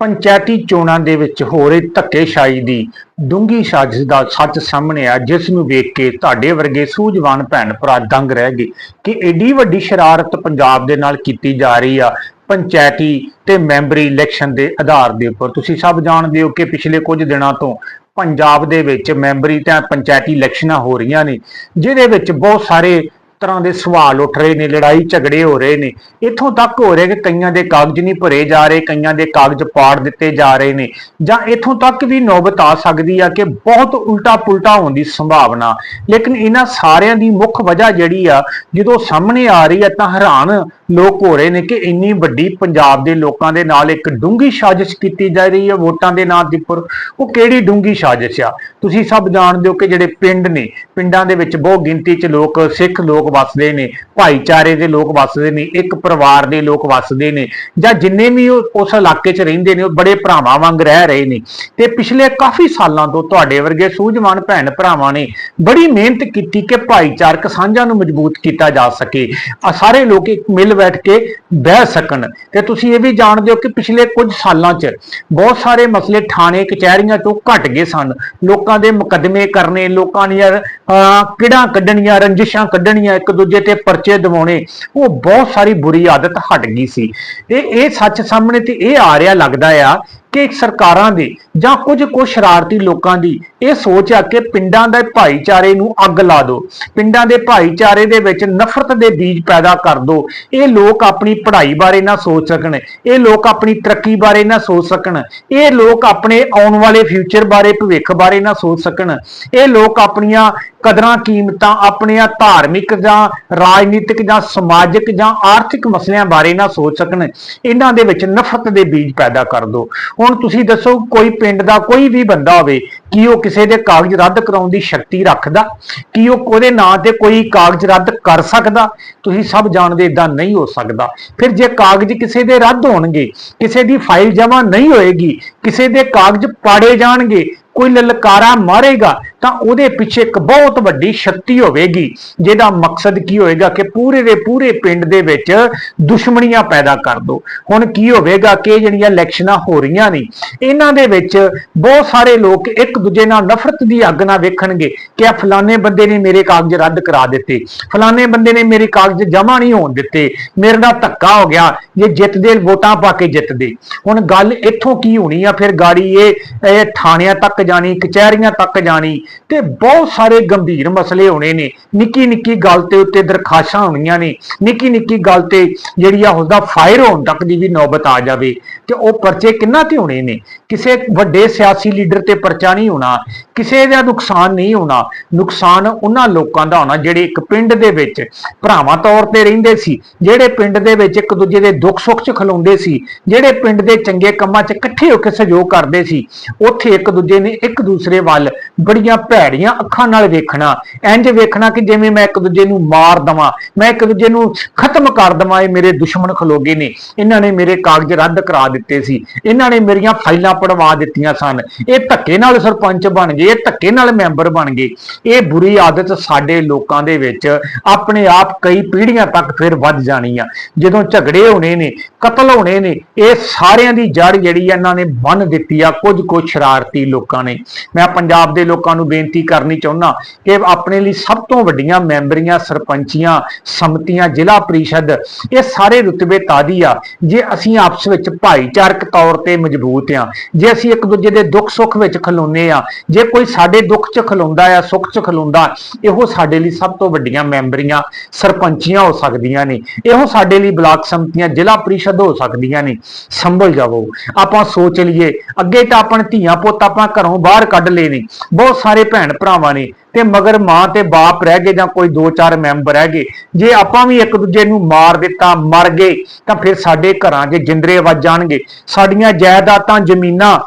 ਪੰਚਾਇਤੀ ਚੋਣਾਂ ਦੇ ਵਿੱਚ ਹੋ ਰਹੀ ਧੱਕੇਸ਼ਾਹੀ ਦੀ ਡੂੰਗੀ ਸਾਜ਼ਿਸ਼ ਦਾ ਸੱਚ ਸਾਹਮਣੇ ਆ ਜਿਸ ਨੂੰ ਵੇਖ ਕੇ ਤੁਹਾਡੇ ਵਰਗੇ ਸੂਝਵਾਨ ਭੈਣ ਭਰਾ ਦੰਗ ਰਹਿ ਗਏ ਕਿ ਏਡੀ ਵੱਡੀ ਸ਼ਰਾਰਤ ਪੰਜਾਬ ਦੇ ਨਾਲ ਕੀਤੀ ਜਾ ਰਹੀ ਆ ਪੰਚਾਇਤੀ ਤੇ ਮੈਂਬਰੀ ਇਲੈਕਸ਼ਨ ਦੇ ਆਧਾਰ ਦੇ ਉੱਪਰ। ਤੁਸੀਂ ਸਭ ਜਾਣਦੇ ਹੋ ਕਿ ਪਿਛਲੇ ਕੁਝ ਦਿਨਾਂ ਤੋਂ ਪੰਜਾਬ ਦੇ ਵਿੱਚ ਮੈਂਬਰੀ ਤੇ ਪੰਚਾਇਤੀ ਇਲੈਕਸ਼ਨਾਂ ਹੋ ਰਹੀਆਂ ਨੇ, ਜਿਹਦੇ ਵਿੱਚ ਬਹੁਤ ਸਾਰੇ ਤਰ੍ਹਾਂ ਦੇ ਸਵਾਲ ਉੱਠ ਰਹੇ ਨੇ, ਲੜਾਈ ਝਗੜੇ ਹੋ ਰਹੇ ਨੇ, ਇੱਥੋਂ ਤੱਕ ਹੋ ਰਿਹਾ ਕਿ ਕਈਆਂ ਦੇ ਕਾਗਜ਼ ਨਹੀਂ ਭਰੇ ਜਾ ਰਹੇ, ਕਈਆਂ ਦੇ ਕਾਗਜ਼ ਪਾੜ ਦਿੱਤੇ ਜਾ ਰਹੇ ਨੇ, ਜਾਂ ਇੱਥੋਂ ਤੱਕ ਵੀ ਨੌਬਤ ਆ ਸਕਦੀ ਆ ਕਿ ਬਹੁਤ ਉਲਟਾ ਪੁਲਟਾ ਹੋਣ ਦੀ ਸੰਭਾਵਨਾ। ਲੇਕਿਨ ਇਹਨਾਂ ਸਾਰਿਆਂ ਦੀ ਮੁੱਖ ਵਜ੍ਹਾ ਜਿਹੜੀ ਆ, ਜਦੋਂ ਸਾਹਮਣੇ ਆ ਰਹੀ ਆ ਤਾਂ ਹੈਰਾਨ ਲੋਕ ਹੋ ਰਹੇ ਨੇ ਕਿ ਇੰਨੀ ਵੱਡੀ ਪੰਜਾਬ ਦੇ ਲੋਕਾਂ ਦੇ ਨਾਲ ਇੱਕ ਡੂੰਗੀ ਸਾਜ਼ਿਸ਼ ਕੀਤੀ ਜਾ ਰਹੀ ਹੈ ਵੋਟਾਂ ਦੇ ਨਾਂ ਦੇ ਉੱਪਰ। ਉਹ ਕਿਹੜੀ ਡੂੰਗੀ ਸਾਜ਼ਿਸ਼ ਆ? ਤੁਸੀਂ ਸਭ ਜਾਣਦੇ ਹੋ ਕਿ ਜਿਹੜੇ ਪਿੰਡ ਨੇ, ਪਿੰਡਾਂ ਦੇ ਵਿੱਚ ਬਹੁ ਗਿਣਤੀ 'ਚ ਲੋਕ, ਸਿੱਖ ਲੋਕ ਵੱਸਦੇ ਨੇ ਭਾਈਚਾਰੇ ਦੇ ਲੋਕ ਵੱਸਦੇ ਨੇ ਇੱਕ ਪਰਿਵਾਰ ਦੇ ਲੋਕ ਵੱਸਦੇ ਨੇ ਜਾਂ ਜਿੰਨੇ ਵੀ ਉਸ ਇਲਾਕੇ 'ਚ ਰਹਿੰਦੇ ਨੇ ਉਹ ਬੜੇ ਭਰਾਵਾਂ ਵਾਂਗ ਰਹਿ ਰਹੇ ਨੇ। ਤੇ ਪਿਛਲੇ ਕਾਫੀ ਸਾਲਾਂ ਤੋਂ ਤੁਹਾਡੇ ਵਰਗੇ ਸੂਝਵਾਨ ਭੈਣ ਭਰਾਵਾਂ ਨੇ ਬੜੀ ਮਿਹਨਤ ਕੀਤੀ ਕਿ ਭਾਈਚਾਰਕ ਸਾਂਝਾਂ ਨੂੰ ਮਜ਼ਬੂਤ ਕੀਤਾ ਜਾ ਸਕੇ ਆ ਸਾਰੇ ਲੋਕ ਇੱਕ ਮਿਲ ਬੈਠ ਕੇ ਬਹਿ ਸਕਣ। ਤੇ ਤੁਸੀਂ ਇਹ ਵੀ ਜਾਣਦੇ ਹੋ ਕਿ ਪਿਛਲੇ ਕੁਝ ਸਾਲਾਂ 'ਚ ਬਹੁਤ ਸਾਰੇ ਮਸਲੇ ਥਾਣੇ ਕਚਹਿਰੀਆਂ ਤੋਂ ਘਟ ਗਏ ਸਨ। ਲੋਕਾਂ ਦੇ ਮੁਕੱਦਮੇ ਕਰਨੇ ਲੋਕਾਂ ਦੀਆਂ ਅਹ, ਕਿਹੜਾਂ ਕੱਢਣੀਆਂ ਰੰਜਿਸ਼ਾਂ ਕੱਢਣੀਆਂ ਇੱਕ ਦੂਜੇ ਤੇ ਪਰਚੇ ਦਿਵਾਉਣੇ, ਉਹ ਬਹੁਤ ਸਾਰੀ ਬੁਰੀ ਆਦਤ ਹਟ ਗਈ ਸੀ। ਤੇ ਇਹ ਸੱਚ ਸਾਹਮਣੇ ਤੇ ਇਹ ਆ ਰਿਹਾ ਲੱਗਦਾ ਆ ਕਿ ਸਰਕਾਰਾਂ ਦੇ ਜਾਂ ਕੁਝ ਕੁ ਸ਼ਰਾਰਤੀ ਲੋਕਾਂ ਦੀ ਇਹ ਸੋਚ ਆ ਕਿ ਪਿੰਡਾਂ ਦੇ ਭਾਈਚਾਰੇ ਨੂੰ ਅੱਗ ਲਾ ਦਿਓ ਪਿੰਡਾਂ ਦੇ ਭਾਈਚਾਰੇ ਦੇ ਵਿੱਚ ਨਫ਼ਰਤ ਦੇ ਬੀਜ ਪੈਦਾ ਕਰ ਦਿਓ ਇਹ ਲੋਕ ਆਪਣੀ ਪੜ੍ਹਾਈ ਬਾਰੇ ਨਾ ਸੋਚ ਸਕਣ, ਇਹ ਲੋਕ ਆਪਣੀ ਤਰੱਕੀ ਬਾਰੇ ਨਾ ਸੋਚ ਸਕਣ, ਇਹ ਲੋਕ ਆਪਣੇ ਆਉਣ ਵਾਲੇ ਫਿਊਚਰ ਬਾਰੇ, ਭਵਿੱਖ ਬਾਰੇ ਨਾ ਸੋਚ ਸਕਣ। ਇਹ ਲੋਕ ਆਪਣੀਆਂ ਕਦਰਾਂ, ਕੀਮਤਾਂ, ਆਪਣੀਆਂ ਧਾਰਮਿਕ ਜਾਂ ਰਾਜਨੀਤਿਕ ਜਾਂ ਸਮਾਜਿਕ ਜਾਂ ਆਰਥਿਕ ਮਸਲਿਆਂ ਬਾਰੇ ਨਾ ਸੋਚ ਸਕਣ। ਇਹਨਾਂ ਦੇ ਵਿੱਚ ਨਫ਼ਰਤ ਦੇ ਬੀਜ ਪੈਦਾ ਕਰ ਦਿਓ ਹੁਣ ਤੁਸੀਂ ਦੱਸੋ ਕੋਈ ਪਿੰਡ ਦਾ ਕੋਈ ਵੀ ਬੰਦਾ ਹੋਵੇ, ਕੀ ਉਹ ਕਿਸੇ ਦੇ ਕਾਗਜ਼ ਰੱਦ ਕਰਾਉਣ ਦੀ ਸ਼ਕਤੀ ਰੱਖਦਾ? ਕੀ ਉਹ ਉਹਦੇ ਨਾਂ ਤੇ ਕੋਈ ਕਾਗਜ਼ ਰੱਦ ਕਰ ਸਕਦਾ? ਤੁਸੀਂ ਸਭ ਜਾਣਦੇ ਇਦਾਂ ਨਹੀਂ ਹੋ ਸਕਦਾ। ਫਿਰ ਜੇ ਕਾਗਜ਼ ਕਿਸੇ ਦੇ ਰੱਦ ਹੋਣਗੇ, ਕਿਸੇ ਦੀ ਫਾਈਲ ਜਮ੍ਹਾਂ ਨਹੀਂ ਹੋਏਗੀ, ਕਿਸੇ ਦੇ ਕਾਗਜ਼ ਪਾੜੇ ਜਾਣਗੇ, ਕੋਈ ਲਲਕਾਰਾ ਮਾਰੇਗਾ ਤਾਂ ਉਹਦੇ ਪਿੱਛੇ ਇੱਕ ਬਹੁਤ ਵੱਡੀ ਸ਼ਕਤੀ ਹੋਵੇਗੀ, ਜਿਹਦਾ ਮਕਸਦ ਕੀ ਹੋਏਗਾ ਕਿ ਪੂਰੇ ਦੇ ਪੂਰੇ ਪਿੰਡ ਦੇ ਵਿੱਚ ਦੁਸ਼ਮਣੀਆਂ ਪੈਦਾ ਕਰ ਦੋ। ਹੁਣ ਕੀ ਹੋਵੇਗਾ ਕਿ ਜਿਹੜੀਆਂ ਇਲੈਕਸ਼ਨਾਂ ਹੋ ਰਹੀਆਂ ਨੇ, ਇਹਨਾਂ ਦੇ ਵਿੱਚ ਬਹੁਤ ਸਾਰੇ ਲੋਕ ਇੱਕ ਦੂਜੇ ਨਾਲ ਨਫ਼ਰਤ ਦੀ ਅੱਗ ਨਾਲ ਵੇਖਣਗੇ ਕਿ ਆ ਫਲਾਣੇ ਬੰਦੇ ਨੇ ਮੇਰੇ ਕਾਗਜ਼ ਰੱਦ ਕਰਾ ਦਿੱਤੇ, ਫਲਾਣੇ ਬੰਦੇ ਨੇ ਮੇਰੇ ਕਾਗਜ਼ ਜਮ੍ਹਾਂ ਨਹੀਂ ਹੋਣ ਦਿੱਤੇ, ਮੇਰੇ ਨਾਲ ਧੱਕਾ ਹੋ ਗਿਆ, ਜੇ ਜਿੱਤਦੇ ਵੋਟਾਂ ਪਾ ਕੇ ਜਿੱਤਦੇ। ਹੁਣ ਗੱਲ ਇੱਥੋਂ ਕੀ ਹੋਣੀ ਆ, ਫਿਰ ਗਾੜੀ ਇਹ ਥਾਣਿਆਂ ਤੱਕ ਜਾਣੀ, ਕਚਹਿਰੀਆਂ ਤੱਕ ਜਾਣੀ ਤੇ ਬਹੁਤ ਸਾਰੇ ਗੰਭੀਰ ਮਸਲੇ ਹੋਣੇ ਨੇ। ਨਿੱਕੀ ਨਿੱਕੀ ਗੱਲ ਤੇ ਉੱਤੇ ਦਰਖਾਸ਼ਾਂ ਹੋਣੀਆਂ ਨੇ। ਨਿੱਕੀ ਨਿੱਕੀ ਗੱਲ ਤੇ ਜਿਹੜੀ ਆ ਉਸਦਾ ਫਾਇਰ ਹੋਣ ਤੱਕ ਦੀ ਵੀ ਨੌਬਤ ਆ ਜਾਵੇ। ਤੇ ਉਹ ਪਰਚੇ ਕਿੰਨਾ ਤੇ ਹੋਣੇ ਨੇ? ਕਿਸੇ ਵੱਡੇ ਸਿਆਸੀ ਲੀਡਰ ਤੇ ਪਰਚਾ ਨਹੀਂ ਹੋਣਾ। ਕਿਸੇ ਦਾ ਨੁਕਸਾਨ ਨਹੀਂ ਹੋਣਾ। ਨੁਕਸਾਨ ਉਹਨਾਂ ਲੋਕਾਂ ਦਾ ਹੋਣਾ ਜਿਹੜੇ ਇੱਕ ਪਿੰਡ ਦੇ ਵਿੱਚ ਭਰਾਵਾਂ ਤੌਰ ਤੇ ਰਹਿੰਦੇ ਸੀ। ਜਿਹੜੇ ਪਿੰਡ ਦੇ ਵਿੱਚ ਇੱਕ ਦੂਜੇ ਦੇ ਦੁੱਖ ਸੁੱਖ 'ਚ ਖਲੋਂਦੇ ਸੀ। ਜਿਹੜੇ ਪਿੰਡ ਦੇ ਚੰਗੇ ਕੰਮਾਂ 'ਚ ਇਕੱਠੇ ਹੋ ਕੇ ਸਹਿਯੋਗ ਕਰਦੇ ਸੀ। ਉੱਥੇ ਇੱਕ ਦੂਜੇ ਨੇ ਇੱਕ ਦੂਸਰੇ ਵੱਲ ਬੜੀਆਂ ਭੈੜੀਆਂ ਅੱਖਾਂ ਨਾਲ ਵੇਖਣਾ ਇੰਜ ਵੇਖਣਾ ਕਿ ਜਿਵੇਂ ਮੈਂ ਇੱਕ ਦੂਜੇ ਨੂੰ ਮਾਰ ਦਵਾਂ, ਮੈਂ ਇੱਕ ਦੂਜੇ ਨੂੰ ਖਤਮ ਕਰ ਦਵਾਂ, ਇਹ ਮੇਰੇ ਦੁਸ਼ਮਣ ਖਲੋਗੇ ਨੇ। ਇਹਨਾਂ ਨੇ ਮੇਰੇ ਕਾਗਜ਼ ਰੱਦ ਕਰਾ ਦਿੱਤੇ ਸੀ। ਇਹਨਾਂ ਨੇ ਮੇਰੀਆਂ ਫਾਈਲਾਂ ਪੜਵਾ ਦਿੱਤੀਆਂ ਸਨ। ਇਹ ਧੱਕੇ ਨਾਲ ਸਰਪੰਚ ਬਣ ਗਏ, ਇਹ ਧੱਕੇ ਨਾਲ ਮੈਂਬਰ ਬਣ ਗਏ। ਇਹ ਬੁਰੀ ਆਦਤ ਸਾਡੇ ਲੋਕਾਂ ਦੇ ਵਿੱਚ ਆਪਣੇ ਆਪ ਕਈ ਪੀੜ੍ਹੀਆਂ ਤੱਕ ਫਿਰ ਵੱਧ ਜਾਣੀ ਆ। ਜਦੋਂ ਝਗੜੇ ਹੋਣੇ ਨੇ, ਕਤਲ ਹੋਣੇ ਨੇ, ਇਹ ਸਾਰਿਆਂ ਦੀ ਜੜ ਜਿਹੜੀ ਆ ਇਹਨਾਂ ਨੇ ਬੰਨ ਦਿੱਤੀ ਆ ਕੁਝ ਕੁ ਸ਼ਰਾਰਤੀ ਲੋਕਾਂ ਨੇ। ਮੈਂ ਪੰਜਾਬ ਦੇ ਲੋਕਾਂ ਨੂੰ ਬੇਨਤੀ ਕਰਨੀ ਚਾਹੁੰਦਾ ਕਿ ਆਪਣੇ ਲਈ ਸਭ ਤੋਂ ਵੱਡੀਆਂ ਮੈਂਬਰੀਆਂ, ਸਰਪੰਚੀਆਂ, ਸਮਤੀਆਂ, ਜ਼ਿਲ੍ਹਾ ਪ੍ਰੀਸ਼ਦ, ਇਹ ਸਾਰੇ ਰੁਤਬੇ ਤਾਦੀ ਆ। ਜੇ ਅਸੀਂ ਆਪਸ ਵਿੱਚ ਭਾਈਚਾਰਕ ਤੌਰ ਤੇ ਮਜ਼ਬੂਤ ਆ, ਜੇ ਅਸੀਂ ਇੱਕ ਦੂਜੇ ਦੇ ਦੁੱਖ ਸੁੱਖ ਵਿੱਚ ਖਲੋਨੇ ਆ, ਜੇ ਕੋਈ ਸਾਡੇ ਦੁੱਖ 'ਚ ਖਲੋਂਦਾ ਆ, ਸੁੱਖ 'ਚ ਖਲੋਂਦਾ, ਇਹੋ ਸਾਡੇ ਲਈ ਸਭ ਤੋਂ ਵੱਡੀਆਂ ਮੈਂਬਰੀਆਂ, ਸਰਪੰਚੀਆਂ ਹੋ ਸਕਦੀਆਂ ਨੇ। ਇਹੋ ਸਾਡੇ ਲਈ ਬਲਾਕ ਸੰਮਤੀਆਂ, ਜ਼ਿਲ੍ਹਾ ਪ੍ਰੀਸ਼ਦ ਹੋ ਸਕਦੀਆਂ ਨੇ। ਸੰਭਲ ਜਾਵੋ। ਆਪਾਂ ਸੋਚ ਲਈਏ, ਅੱਗੇ ਤਾਂ ਆਪਣ ਧੀਆਂ ਪੁੱਤ ਆਪਾਂ ਘਰੋਂ ਬਾਹਰ ਕੱਢ ਲਏ ਨੇ। ਬਹੁਤ ਸਾਰੇ ਭੈਣ ਭਰਾਵਾਂ ਨੇ ਤੇ ਮਗਰ ਮਾਂ ਤੇ ਬਾਪ ਰਹਿ ਗਏ ਜਾਂ ਕੋਈ ਦੋ ਚਾਰ ਮੈਂਬਰ ਰਹਿ ਗਏ। ਜੇ ਆਪਾਂ ਵੀ ਇੱਕ ਦੂਜੇ ਨੂੰ ਮਾਰ ਦਿੱਤਾ, ਮਰ ਗਏ, ਤਾਂ ਫਿਰ ਸਾਡੇ ਘਰਾਂ 'ਚ ਜਿੰਦਰੇ ਵੱਜ ਜਾਣਗੇ। ਸਾਡੀਆਂ ਜਾਇਦਾਦਾਂ, ਜ਼ਮੀਨਾਂ,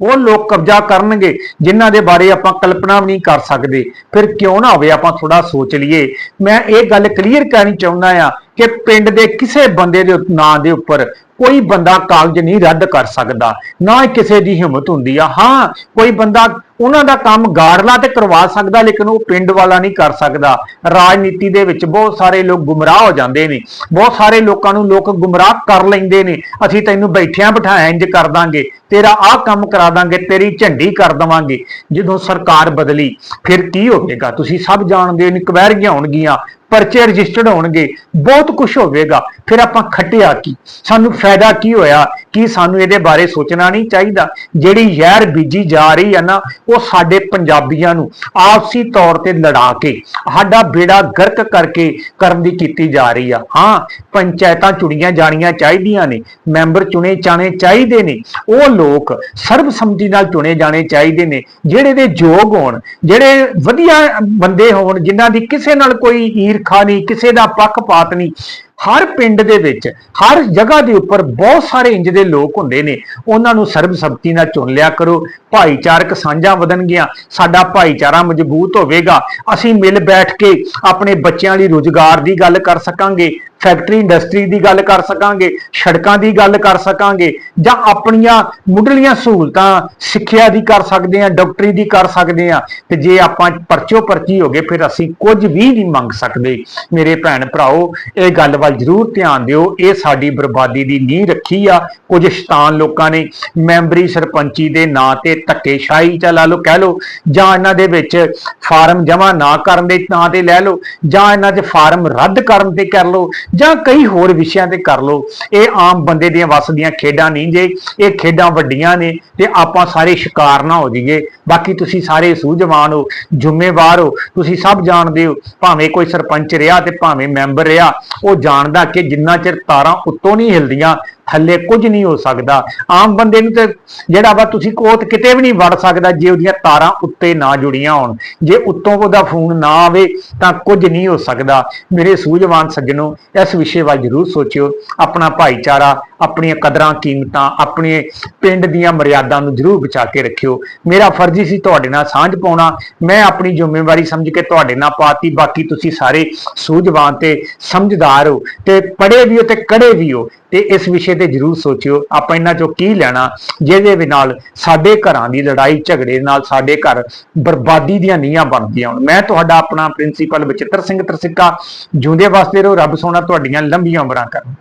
ਉਹ ਲੋਕ ਕਬਜ਼ਾ ਕਰਨਗੇ, ਜਿਨ੍ਹਾਂ ਦੇ ਬਾਰੇ ਆਪਾਂ ਕਲਪਨਾ ਵੀ ਨਹੀਂ ਕਰ ਸਕਦੇ। ਫਿਰ ਕਿਉਂ ਨਾ ਹੋਵੇ ਆਪਾਂ ਥੋੜਾ ਸੋਚ ਲਈਏ। ਮੈਂ ਇਹ ਗੱਲ ਕਲੀਅਰ ਕਰਨੀ ਚਾਹੁੰਦਾ ਆ ਕਿ ਪਿੰਡ ਦੇ ਕਿਸੇ ਬੰਦੇ ਦੇ ਨਾਂ ਦੇ ਉੱਪਰ ਕੋਈ ਬੰਦਾ ਕਾਗਜ਼ ਨਹੀਂ ਰੱਦ ਕਰ ਸਕਦਾ, ਨਾ ਹੀ ਕਿਸੇ ਦੀ ਹਿੰਮਤ ਹੁੰਦੀ ਆ। ਹਾਂ, ਕੋਈ ਬੰਦਾ ਉਹਨਾਂ ਦਾ ਕੰਮ ਗਾੜਲਾ ਤੇ ਕਰਵਾ ਸਕਦਾ, ਲੇਕਿਨ ਉਹ ਪਿੰਡ ਵਾਲਾ ਨਹੀਂ ਕਰ ਸਕਦਾ। ਰਾਜਨੀਤੀ ਦੇ ਵਿੱਚ ਬਹੁਤ ਸਾਰੇ ਲੋਕ ਗੁੰਮਰਾਹ ਹੋ ਜਾਂਦੇ ਨੇ। ਬਹੁਤ ਸਾਰੇ ਲੋਕਾਂ ਨੂੰ ਲੋਕ ਗੁੰਮਰਾਹ ਕਰ ਲੈਂਦੇ ਨੇ। ਅਸੀਂ ਤੈਨੂੰ ਬੈਠਿਆਂ ਬਿਠਾਇਆ ਇੰਜ ਕਰ ਦਾਂਗੇ, ਤੇਰਾ ਆਹ ਕੰਮ ਕਰਾ ਦਾਂਗੇ, ਤੇਰੀ ਝੰਡੀ ਕਰ ਦਵਾਂਗੇ। ਜਦੋਂ ਸਰਕਾਰ ਬਦਲੀ, ਫਿਰ ਕੀ ਹੋਵੇਗਾ? ਤੁਸੀਂ ਸਭ ਜਾਣਦੇ ਹੋ, ਇਨਕੁਆਇਰੀਆਂ ਹੋਣਗੀਆਂ। ਪਰਚੇ ਰਜਿਸਟਰਡ ਹੋਣਗੇ, ਬਹੁਤ ਕੁਝ ਹੋਵੇਗਾ। ਫਿਰ ਆਪਾਂ ਖੱਟਿਆ ਕੀ? ਸਾਨੂੰ ਫਾਇਦਾ ਕੀ ਹੋਇਆ? ਕੀ ਸਾਨੂੰ ਇਹਦੇ ਬਾਰੇ ਸੋਚਣਾ ਨਹੀਂ ਚਾਹੀਦਾ? ਜਿਹੜੀ ਜ਼ਹਿਰ ਬੀਜੀ ਜਾ ਰਹੀ ਹੈ ਨਾ, ਉਹ ਸਾਡੇ ਪੰਜਾਬੀਆਂ ਨੂੰ ਆਪਸੀ ਤੌਰ ਤੇ ਲੜਾ ਕੇ, ਸਾਡਾ ਬੇੜਾ ਗਰਕ ਕਰਕੇ ਕਰਨ ਦੀ ਕੀਤੀ ਜਾ ਰਹੀ ਆ। ਹਾਂ, ਪੰਚਾਇਤਾਂ ਚੁਣੀਆਂ ਜਾਣੀਆਂ ਚਾਹੀਦੀਆਂ ਨੇ, ਮੈਂਬਰ ਚੁਣੇ ਜਾਣੇ ਚਾਹੀਦੇ ਨੇ, ਉਹ ਲੋਕ ਸਰਬਸੰਮਤੀ ਨਾਲ ਚੁਣੇ ਜਾਣੇ ਚਾਹੀਦੇ ਨੇ, ਜਿਹੜੇ ਦੇ ਯੋਗ ਹੋਣ, ਜਿਹੜੇ ਵਧੀਆ ਬੰਦੇ ਹੋਣ, ਜਿਨ੍ਹਾਂ ਦੀ ਕਿਸੇ ਨਾਲ ਕੋਈ ਈਰ ਈਰਖਾ ਨਹੀਂ ਕਿਸੇ ਦਾ ਪੱਖਪਾਤ ਨਹੀਂ। ਹਰ ਪਿੰਡ ਦੇ ਵਿੱਚ, ਹਰ ਜਗ੍ਹਾ ਦੇ ਉੱਪਰ ਬਹੁਤ ਸਾਰੇ ਇੰਜ ਦੇ ਲੋਕ ਹੁੰਦੇ ਨੇ। ਉਹਨਾਂ ਨੂੰ ਸਰਬਸੰਮਤੀ ਨਾਲ ਚੁਣ ਲਿਆ ਕਰੋ। ਭਾਈਚਾਰਕ ਸਾਂਝਾਂ ਵਧਣਗੀਆਂ। ਸਾਡਾ ਭਾਈਚਾਰਾ ਮਜ਼ਬੂਤ ਹੋਵੇਗਾ। ਅਸੀਂ ਮਿਲ ਬੈਠ ਕੇ ਆਪਣੇ ਬੱਚਿਆਂ ਲਈ ਰੋਜ਼ਗਾਰ ਦੀ ਗੱਲ ਕਰ ਸਕਾਂਗੇ। ਫੈਕਟਰੀ ਇੰਡਸਟਰੀ ਦੀ ਗੱਲ ਕਰ ਸਕਾਂਗੇ, ਸੜਕਾਂ ਦੀ ਗੱਲ ਕਰ ਸਕਾਂਗੇ, ਜਾਂ ਆਪਣੀਆਂ ਮੁੱਢਲੀਆਂ ਸਹੂਲਤਾਂ ਸਿੱਖਿਆ ਦੀ ਕਰ ਸਕਦੇ ਹਾਂ, ਡਾਕਟਰੀ ਦੀ ਕਰ ਸਕਦੇ ਹਾਂ, ਤੇ ਜੇ ਆਪਾਂ ਪਰਚੋ ਪਰਚੀ ਹੋ ਗਏ, ਫਿਰ ਅਸੀਂ ਕੁਝ ਵੀ ਨਹੀਂ ਮੰਗ ਸਕਦੇ। ਮੇਰੇ ਭੈਣ ਭਰਾਓ, ਇਹ ਗੱਲ ਵੱਲ ਜ਼ਰੂਰ ਧਿਆਨ ਦਿਓ, ਇਹ ਸਾਡੀ ਬਰਬਾਦੀ ਦੀ ਨੀਂਹ ਰੱਖੀ ਆ, ਕੁਝ ਸ਼ੈਤਾਨ ਲੋਕਾਂ ਨੇ ਮੈਂਬਰੀ ਸਰਪੰਚੀ ਦੇ ਨਾਂ ਤੇ ਧੱਕੇਸ਼ਾਹੀ ਚ ਲਾ ਲਓ, ਕਹਿ ਲਓ, ਜਾਂ ਇਹਨਾਂ ਦੇ ਵਿੱਚ ਫਾਰਮ ਜਮ੍ਹਾਂ ਨਾ ਕਰਨ ਦੇ ਨਾਂ ਤੇ ਲੈ ਲਓ, ਜਾਂ ਇਹਨਾਂ 'ਚ ਫਾਰਮ ਰੱਦ ਕਰਨ ਤੇ ਕਰ ਲਓ ਜਾਂ ਕਈ ਹੋਰ ਵਿਸ਼ਿਆਂ ਤੇ ਕਰ ਲਓ। ਇਹ ਆਮ ਬੰਦੇ ਦੀਆਂ ਵੱਸ ਦੀਆਂ ਖੇਡਾਂ ਨਹੀਂ ਜੇ, ਇਹ ਖੇਡਾਂ ਵੱਡੀਆਂ ਨੇ ਤੇ ਆਪਾਂ ਸਾਰੇ ਸ਼ਿਕਾਰ ਨਾ ਹੋ ਜਾਈਏ। ਬਾਕੀ ਤੁਸੀਂ ਸਾਰੇ ਸੂਝਵਾਨ ਹੋ, ਜ਼ਿੰਮੇਵਾਰ ਹੋ, ਤੁਸੀਂ ਸਭ ਜਾਣਦੇ ਹੋ, ਭਾਵੇਂ ਕੋਈ ਸਰਪੰਚ ਰਿਹਾ ਤੇ ਭਾਵੇਂ ਮੈਂਬਰ ਰਿਹਾ, ਉਹ ਜਾਣਦਾ ਕਿ ਜਿੰਨਾ ਚਿਰ ਤਾਰਾਂ ਉੱਤੋਂ ਨਹੀਂ ਹਿਲਦੀਆਂ, ਥੱਲੇ ਕੁਝ ਨਹੀਂ ਹੋ ਸਕਦਾ। ਆਮ ਬੰਦੇ ਨੂੰ ਤੇ ਜਿਹੜਾ ਵਾ ਤੁਸੀਂ ਕੋਤ ਕਿਤੇ ਵੀ ਨਹੀਂ ਵੜ ਸਕਦਾ ਜੇ ਉਹਦੀਆਂ ਤਾਰਾਂ ਉੱਤੇ ਨਾ ਜੁੜੀਆਂ ਹੋਣ। ਜੇ ਉੱਤੋਂ ਉਹਦਾ ਫੋਨ ਨਾ ਆਵੇ ਤਾਂ ਕੁਝ ਨਹੀਂ ਹੋ ਸਕਦਾ। ਮੇਰੇ ਸੂਝਵਾਨ ਸੱਜਣੋ, ਇਸ ਵਿਸ਼ੇ ਵੱਲ ਜ਼ਰੂਰ ਸੋਚਿਓ। ਆਪਣਾ ਭਾਈਚਾਰਾ, ਆਪਣੀਆਂ ਕਦਰਾਂ, ਕੀਮਤਾਂ, ਆਪਣੇ ਪਿੰਡ ਦੀਆਂ ਮਰਿਆਦਾ ਨੂੰ ਜ਼ਰੂਰ ਬਚਾ ਕੇ ਰੱਖਿਓ। ਮੇਰਾ ਫਰਜ਼ ਹੀ ਸੀ ਤੁਹਾਡੇ ਨਾਲ ਸਾਂਝ ਪਾਉਣਾ, ਮੈਂ ਆਪਣੀ ਜ਼ਿੰਮੇਵਾਰੀ ਸਮਝ ਕੇ ਤੁਹਾਡੇ ਨਾਲ ਪਾਤੀ, ਬਾਕੀ ਤੁਸੀਂ ਸਾਰੇ ਸੂਝਵਾਨ ਤੇ ਸਮਝਦਾਰ ਹੋ ਤੇ ਪੜ੍ਹੇ ਵੀ ਹੋ ਤੇ ਕੜੇ ਵੀ ਹੋ, ਤੇ ਇਸ ਵਿਸ਼ੇ ਤੇ ਜਰੂਰ ਸੋਚਿਓ, ਆਪਾਂ ਇਹਨਾਂ ਚੋਂ ਕੀ ਲੈਣਾ, ਜਿਹਦੇ ਵੀ ਨਾਲ ਸਾਡੇ ਘਰਾਂ ਦੀ ਲੜਾਈ ਝਗੜੇ ਨਾਲ ਸਾਡੇ ਘਰ ਬਰਬਾਦੀ ਦੀਆਂ ਨੀਹਾਂ ਬਣਦੀਆਂ ਹੋਣ। ਮੈਂ ਤੁਹਾਡਾ ਆਪਣਾ ਪ੍ਰਿੰਸੀਪਲ ਬਚਿੱਤਰ ਸਿੰਘ ਤਰਸਿੱਕਾ, ਜਿਉਂਦੇ ਵਾਸਤੇ ਰਹੋ, ਰੱਬ ਸੋਨਾ ਤੁਹਾਡੀਆਂ ਲੰਬੀਆਂ ਉਮਰਾਂ ਕਰਨ।